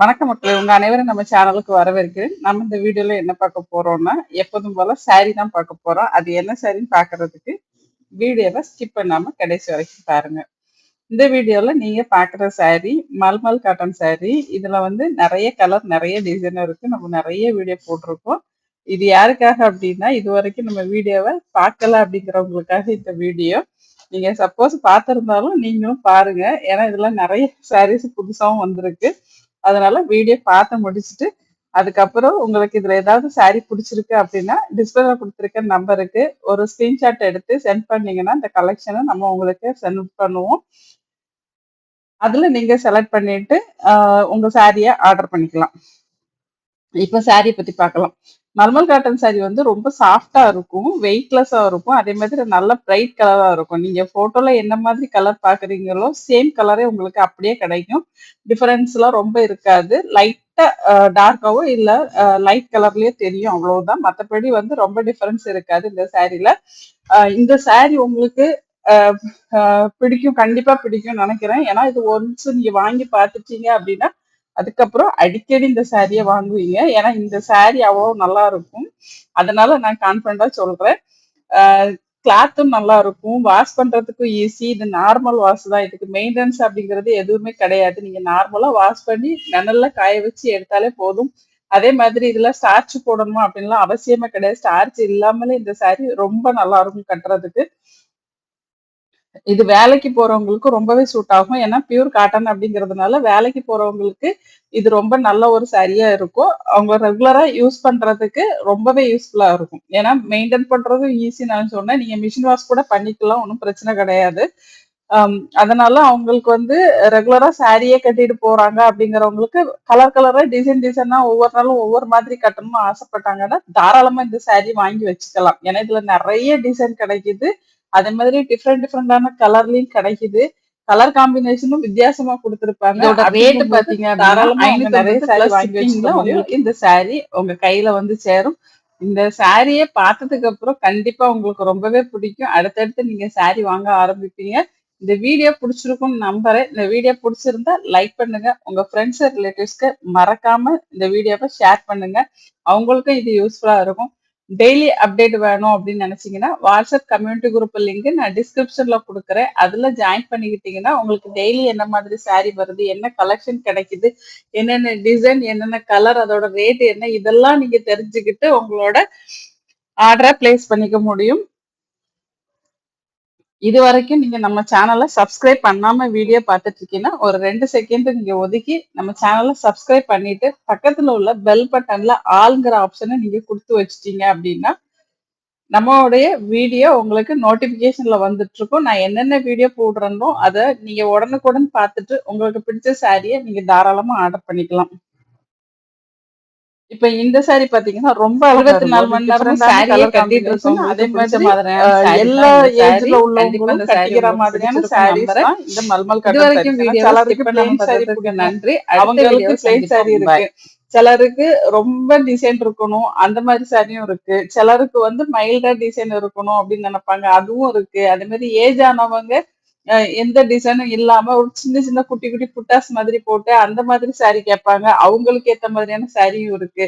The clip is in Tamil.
வணக்கம் மக்களே. உங்க அனைவரும் நம்ம சேனலுக்கு வரவேற்கிறேன். நம்ம இந்த வீடியோல என்ன பார்க்க போறோம்னா எப்போதும் போல சாரி தான் பார்க்க போறோம். அது என்ன சாரின்னு பாக்குறதுக்கு வீடியோவை ஸ்கிப் பண்ணாம கடைசி வரைக்கும் பாருங்க. இந்த வீடியோல நீங்க பாக்குற சாரி மல்மல் காட்டன் சாரி இதுல வந்து நிறைய கலர் நிறைய டிசைன் இருக்கு. நம்ம நிறைய வீடியோ போட்டிருக்கோம். இது யாருக்காக அப்படின்னா இது வரைக்கும் நம்ம வீடியோவை பார்க்கல அப்படிங்கிறவங்களுக்காக இந்த வீடியோ. நீங்க சப்போஸ் பார்த்திருந்தாலும் நீங்களும் பாருங்க. ஏன்னா இதுல நிறைய சாரீஸ் புதுசாகவும் வந்திருக்கு. அதனால வீடியோ பார்த்து முடிச்சுட்டு அதுக்கப்புறம் உங்களுக்கு இதுல ஏதாவது சாரி பிடிச்சிருக்கு அப்படின்னா டிஸ்பிளேல கொடுத்துருக்க நம்பருக்கு ஒரு ஸ்கிரீன்ஷாட் எடுத்து சென்ட் பண்ணீங்கன்னா இந்த கலெக்ஷனை நம்ம உங்களுக்கு சென்ட் பண்ணுவோம். அதுல நீங்க செலக்ட் பண்ணிட்டு ஆஹ் உங்க சாரியை ஆர்டர் பண்ணிக்கலாம். இப்போ சாரியை பத்தி பார்க்கலாம். நார்மல் காட்டன் சாரி வந்து ரொம்ப சாஃப்டா இருக்கும் வெயிட்லெஸ்ஸா இருக்கும். அதே மாதிரி நல்ல பிரைட் கலரா இருக்கும். நீங்க போட்டோல என்ன மாதிரி கலர் பாக்குறீங்களோ சேம் கலரே உங்களுக்கு அப்படியே கிடைக்கும். டிஃபரன்ஸ் எல்லாம் ரொம்ப இருக்காது. லைட்டா டார்க்காவோ இல்ல லைட் கலர்லயே தெரியும் அவ்வளவுதான். மற்றபடி வந்து ரொம்ப டிஃபரன்ஸ் இருக்காது இந்த சாரீல இந்த சாரி உங்களுக்கு பிடிக்கும். கண்டிப்பா பிடிக்கும் நினைக்கிறேன். ஏன்னா இது ஒன்ஸ் நீங்க வாங்கி பார்த்துட்டீங்க அப்படின்னா அதுக்கப்புறம் அடிக்கடி இந்த சாரியை வாங்குவீங்க. ஏன்னா இந்த சாரி அவ்வளோ நல்லா இருக்கும் அதனால நான் கான்ஃபிடண்டா சொல்றேன். கிளாத்தும் நல்லா இருக்கும் வாஷ் பண்றதுக்கும் ஈஸி இது நார்மல் வாஷ் தான். இதுக்கு மெயின்டெனன்ஸ் அப்படிங்கிறது எதுவுமே கிடையாது. நீங்க நார்மலா வாஷ் பண்ணி நிழல்ல காய வச்சு எடுத்தாலே போதும். அதே மாதிரி இதுல ஸ்டார்ச் போடணும் அப்படின்லாம் அவசியமே கிடையாது. ஸ்டார்ச் இல்லாமலே இந்த சாரி ரொம்ப நல்லா இருக்கும் கட்டுறதுக்கு. இது வேலைக்கு போறவங்களுக்கு ரொம்பவே சூட் ஆகும். ஏன்னா பியூர் காட்டன் அப்படிங்கிறதுனால வேலைக்கு போறவங்களுக்கு இது ரொம்ப நல்ல ஒரு சரியா இருக்கும். அவங்க ரெகுலரா யூஸ் பண்றதுக்கு ரொம்பவே யூஸ்ஃபுல்லா இருக்கும். ஏன்னா மெயின்டைன் பண்றதும் ஈஸி நான் சொன்னேன். நீங்க மிஷின் வாஷ் கூட பண்ணிக்கலாம். ஒன்றும் பிரச்சனை கிடையாது. அதனால அவங்களுக்கு வந்து ரெகுலரா சாரியே கட்டிட்டு போறாங்க அப்படிங்கிறவங்களுக்கு கலர் கலரா டிசைன் டிசைனா ஒவ்வொரு நாளும் ஒவ்வொரு மாதிரி கட்டணும்னு ஆசைப்பட்டாங்கன்னா தாராளமா இந்த சாரி வாங்கி வச்சுக்கலாம். ஏன்னா இதுல நிறைய டிசைன் கிடைக்குது. அதே மாதிரி டிஃப்ரெண்ட் டிஃப்ரெண்டான கலர்லயும் கிடைக்குது. கலர் காம்பினேஷனும் வித்தியாசமா கொடுத்திருப்பாங்க. பாத்தீங்க உங்களுக்கு. இந்த saree உங்க கையில வந்து சேரும். இந்த சாரியை பார்த்ததுக்கு அப்புறம் கண்டிப்பா உங்களுக்கு ரொம்பவே பிடிக்கும். அடுத்தடுத்து நீங்க saree வாங்க ஆரம்பிப்பீங்க. இந்த வீடியோ பிடிச்சிருக்கும்னு நம்புறேன். இந்த வீடியோ பிடிச்சிருந்தா லைக் பண்ணுங்க. உங்க ஃப்ரெண்ட்ஸ் ரிலேட்டிவ்ஸ்க்கு மறக்காம இந்த வீடியோவை ஷேர் பண்ணுங்க. அவங்களுக்கும் இது யூஸ்ஃபுல்லா இருக்கும். டெய்லி அப்டேட் வேணும் அப்படின்னு நினைச்சீங்கன்னா வாட்ஸ்அப் கம்யூனிட்டி குரூப் லிங்க் நான் டிஸ்கிரிப்ஷன்ல கொடுக்குறேன். அதுல ஜாயின் பண்ணிக்கிட்டீங்கன்னா உங்களுக்கு டெய்லி என்ன மாதிரி சாரி வருது என்ன கலெக்ஷன் கிடைக்குது என்னென்ன டிசைன் என்னென்ன கலர் அதோட ரேட் என்ன இதெல்லாம் நீங்க தெரிஞ்சுக்கிட்டு உங்களோட ஆர்டரை பிளேஸ் பண்ணிக்க முடியும். இது வரைக்கும் நீங்க நம்ம சேனலை சப்ஸ்கிரைப் பண்ணாம வீடியோ பார்த்துட்டு இருக்கீங்கன்னா ஒரு ரெண்டு செகண்ட் நீங்க ஒதுக்கி நம்ம சேனலை சப்ஸ்கிரைப் பண்ணிட்டு பக்கத்துல உள்ள பெல் பட்டன்ல ஆளுங்கிற ஆப்ஷனை நீங்க கொடுத்து வச்சிட்டீங்க அப்படின்னா நம்மளுடைய வீடியோ உங்களுக்கு நோட்டிபிகேஷன்ல வந்துட்டு இருக்கும். நான் என்னென்ன வீடியோ போடுறேனோ அதை நீங்க உடனுக்குடன் பார்த்துட்டு உங்களுக்கு பிடிச்ச சாரியை நீங்க தாராளமா ஆர்டர் பண்ணிக்கலாம். இப்ப இந்த saree பாத்தீங்கன்னா ரொம்ப இருபத்தி நாலு மணி நேரம் சாரியே கட்டிட்டு இருக்கோம். அதே மாதிரி எல்லா ஏஜ்ல உள்ளவங்களும் கட்டிக்கிற மாதிரியான சாரீஸ் தான் இந்த மல்மல் வரைக்கும் பிடிக்கும். நன்றி. அவங்களுக்கு இருக்கு சிலருக்கு ரொம்ப டிசைன் இருக்கணும். அந்த மாதிரி சாரியும் இருக்கு. சிலருக்கு வந்து மைல்டா டிசைன் இருக்கணும் அப்படின்னு நினைப்பாங்க. அதுவும் இருக்கு. அதே மாதிரி ஏஜ் ஆனவங்க எந்த டிசைனும் இல்லாம ஒரு சின்ன சின்ன குட்டி குட்டி புட்டாஸ் மாதிரி போட்டு அந்த மாதிரி சாரி கேட்பாங்க. அவங்களுக்கு ஏத்த மாதிரியான சாரியும் இருக்கு.